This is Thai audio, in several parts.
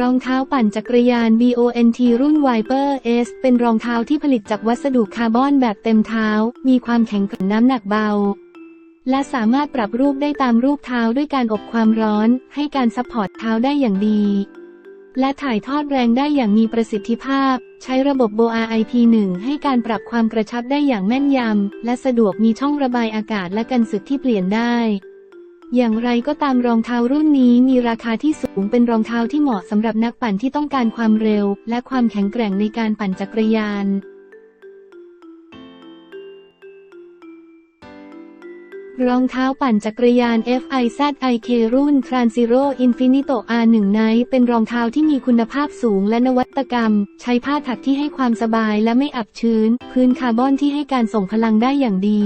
รองเท้าปั่นจักรยาน BONT รุ่น Viper S เป็นรองเท้าที่ผลิตจากวัสดุคาร์บอนแบบเต็มเท้า มีความแข็งแกร่งน้ำหนักเบา และสามารถปรับรูปได้ตามรูปเท้าด้วยการอบความร้อน ให้การซัพพอร์ตเท้าได้อย่างดี และถ่ายทอดแรงได้อย่างมีประสิทธิภาพ ใช้ระบบ BOA IP1 ให้การปรับความกระชับได้อย่างแม่นยำ และสะดวกมีช่องระบายอากาศและกันสึกที่เปลี่ยนได้ อย่างไรก็ตามรองเท้ารุ่นนี้มีราคาที่สูงเป็นรองเท้าที่เหมาะสำหรับนักปั่นที่ต้องการความเร็ว และความแข็งแกร่งในการปั่นจักรยาน รองเท้าปั่นจักรยาน FIZIK รุ่น Transiro Infinito R1 Night เป็นรองเท้าที่มีคุณภาพสูงและนวัตกรรม ใช้ผ้าถักที่ให้ความสบายและไม่อับชื้น พื้นคาร์บอนที่ให้การส่งพลังได้อย่างดี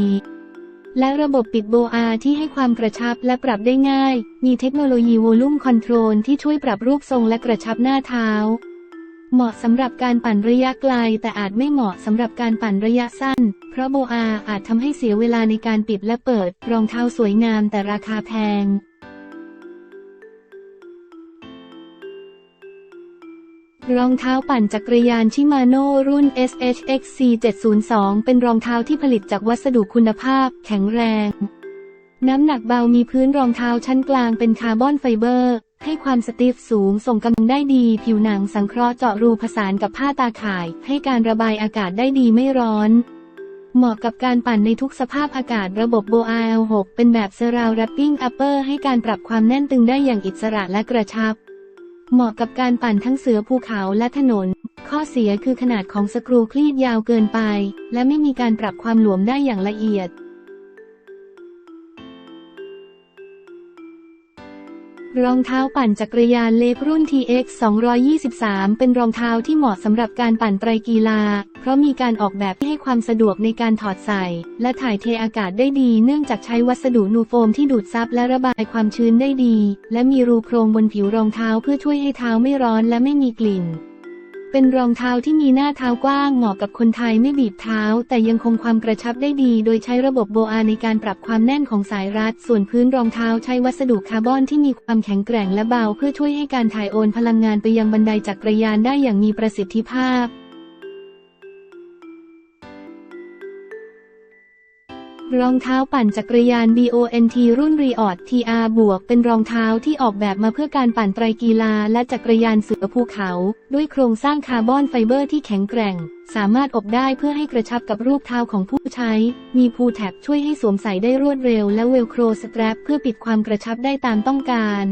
และระบบปิดโบอาที่ให้ความกระชับและปรับได้ง่าย มีเทคโนโลยีวอลลุ่มคอนโทรลที่ช่วยปรับรูปทรงและกระชับหน้าเท้า เหมาะสำหรับการปั่นระยะไกล แต่อาจไม่เหมาะสำหรับการปั่นระยะสั้น เพราะโบอาอาจทำให้เสียเวลาในการปิดและเปิด รองเท้าสวยงามแต่ราคาแพง รองเท้าปั่นจักรยานชิมาโน่รุ่น SHXC 702 เป็นรองเท้าที่ผลิตจากวัสดุคุณภาพ แข็งแรง น้ำหนักเบามีพื้นรองเท้าชั้นกลางเป็นคาร์บอนไฟเบอร์ ให้ความสติฟสูงส่งกำลังได้ดี ผิวหนังสังเคราะห์เจาะรูผสานกับผ้าตาข่าย ให้การระบายอากาศได้ดีไม่ร้อน เหมาะกับการปั่นในทุกสภาพอากาศระบบ BOAL6 เป็นแบบเซราวรัปปิ้งอัปเปอร์ให้การปรับความแน่นตึงได้อย่างอิสระและกระชับ เหมาะกับการปั่นทั้งเสือภูเขาและถนน ข้อเสียคือขนาดของสกรูคลีดยาวเกินไป และไม่มีการปรับความหลวมได้อย่างละเอียด รองเท้าปั่นจักรยานเล็กรุ่น TX 223 เป็นรองเท้าที่เหมาะสำหรับการปั่นไตรกีฬา เพราะมีการออกแบบที่ให้ความสะดวกในการถอดใส่ และถ่ายเทอากาศได้ดี เนื่องจากใช้วัสดุนูโฟมที่ดูดซับและระบายความชื้นได้ดี และมีรูโครงบนผิวรองเท้าเพื่อช่วยให้เท้าไม่ร้อนและไม่มีกลิ่น เป็นรองเท้าที่มีหน้าเท้ากว้างเหมาะกับคนไทยไม่บีบเท้า แต่ยังคงความกระชับได้ดี โดยใช้ระบบโบอาในการปรับความแน่นของสายรัด ส่วนพื้นรองเท้าใช้วัสดุคาร์บอนที่มีความแข็งแกร่งและเบา เพื่อช่วยให้การถ่ายโอนพลังงานไปยังบันไดจักรยานได้อย่างมีประสิทธิภาพ รองเท้าปั่นจักรยาน BONT รุ่น Reort TR บวก เป็นรองเท้าที่ออกแบบมาเพื่อการปั่นไตรกีฬาและจักรยานเสือภูเขา ด้วยโครงสร้างคาร์บอนไฟเบอร์ที่แข็งแกร่ง สามารถอบได้เพื่อให้กระชับกับรูปเท้าของผู้ใช้ มีพูแท็บช่วยให้สวมใส่ได้รวดเร็วและเวลโครสแตรปเพื่อปิดความกระชับได้ตามต้องการ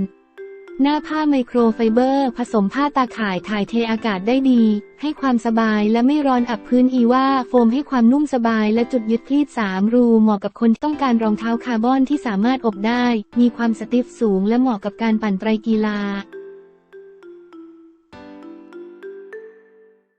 หน้าผ้าไมโครไฟเบอร์ ผสมผ้าตาข่ายถ่ายเทอากาศได้ดี ให้ความสบายและไม่ร้อนอับพื้นอีว่าโฟมให้ความนุ่มสบายและจุดยึดคลีด3รูเหมาะกับคนที่ต้องการรองเท้าคาร์บอนที่สามารถอบได้ มีความสติฟสูงและเหมาะกับการปั่นไตรกีฬา